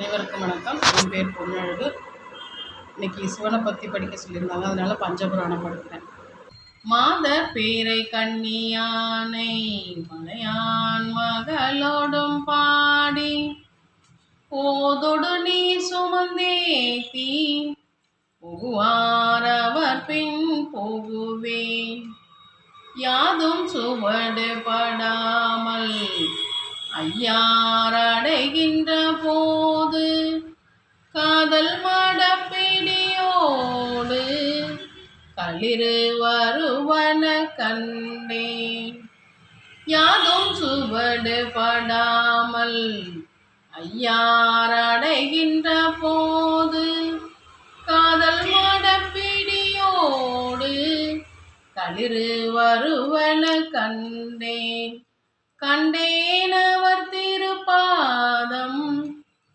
அனைவருக்கும் வணக்கம். என் பேர் பொன்னழகு. இன்னைக்கு சிவனை பற்றி படிக்க சொல்லியிருந்தாங்க. அதனால பஞ்சபுராணம் படிக்கிறேன் மாத பேரை கண்ணியானை மலையான் மகளோடும் பாடி போதொடு நீ சுமந்தேத்தி புகுவார் பின் போகுவேன். யாதும் சுவடு படாமல் ஐயாரடைகின்ற போ களிறு கண்டே யாதும் சுவடு படாமல் ஐயாரடைகின்ற போது காதல் மடப்பிடியோடு களிறு வருவன கண்டேன் கண்டேன் அவர் திருப்பாதம்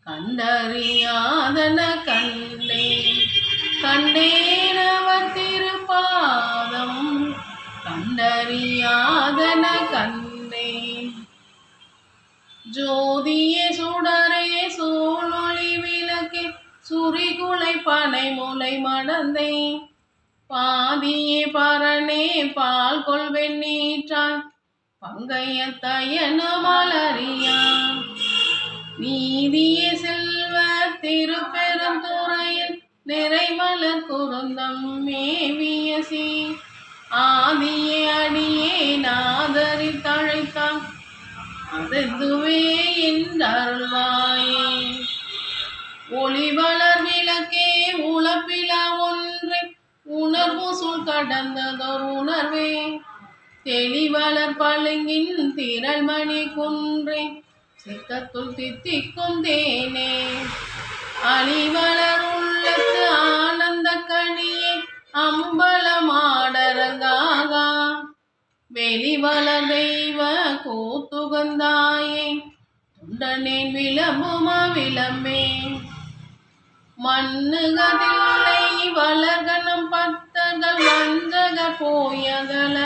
கண்டறியாதன கண்டேன் கண்டேன் கண்டறியாதன கண்ணே. ஜோதியே சுடரே சூழொளி விளக்கே சுரிகுலை பனை முலை மடந்தை பாதியே பரணே பால் கொள்வெண் நீற்றாய் பங்கைய தயனு மலரியா நீதிய செல்வ திருப்பெருந்துறையில் நிறைமலர் குருந்தம் மேவிய சீ நாதரி தழைத்தான் அதுவே என்றருள்வாயே ஒளிவளர் விளக்கே உழப்பிலா ஒன்றை உணர்வு சொல் கடந்ததோர் உணர்வே. தெளிவளர் பழுங்கின் திரள் மணி குன்றே சித்தத்துள் தித்திக்கும் தேனே. அழிவளர் உள்ளத்து வெளிவள தெய்வ கூத்துகந்தாயே துண்டனேன் விளம்புமா விளம்பே. மண்ணுகதில்லை வளர்கணம் பத்தர்கள் வஞ்சக போயகல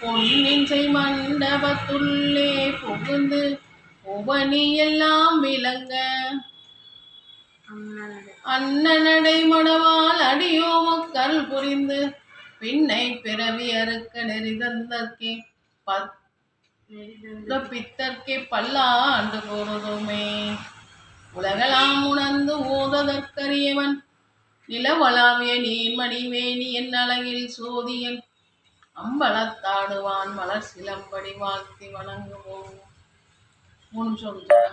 பொன்னின்சை மண்டபத்துள்ளே புகுந்து புவனி எல்லாம் விளங்க அண்ணனடை மணவால் அடியோ மக்கள் புரிந்து பின்னை பிறவி அறுக்க நெறிதந்தற்கே பத் பித்தற்கே பல்லாண்டு கூறுதுமே உலகலாம் உணர்ந்து ஓததற்கரியவன் நிலவளாவிய நீர்மணி வேணி என் அழகில் சோதியன். அம்பலத்தாடுவான் மலர் சிலம்படி வாழ்த்தி வணங்குவோம். முன் சொல்ற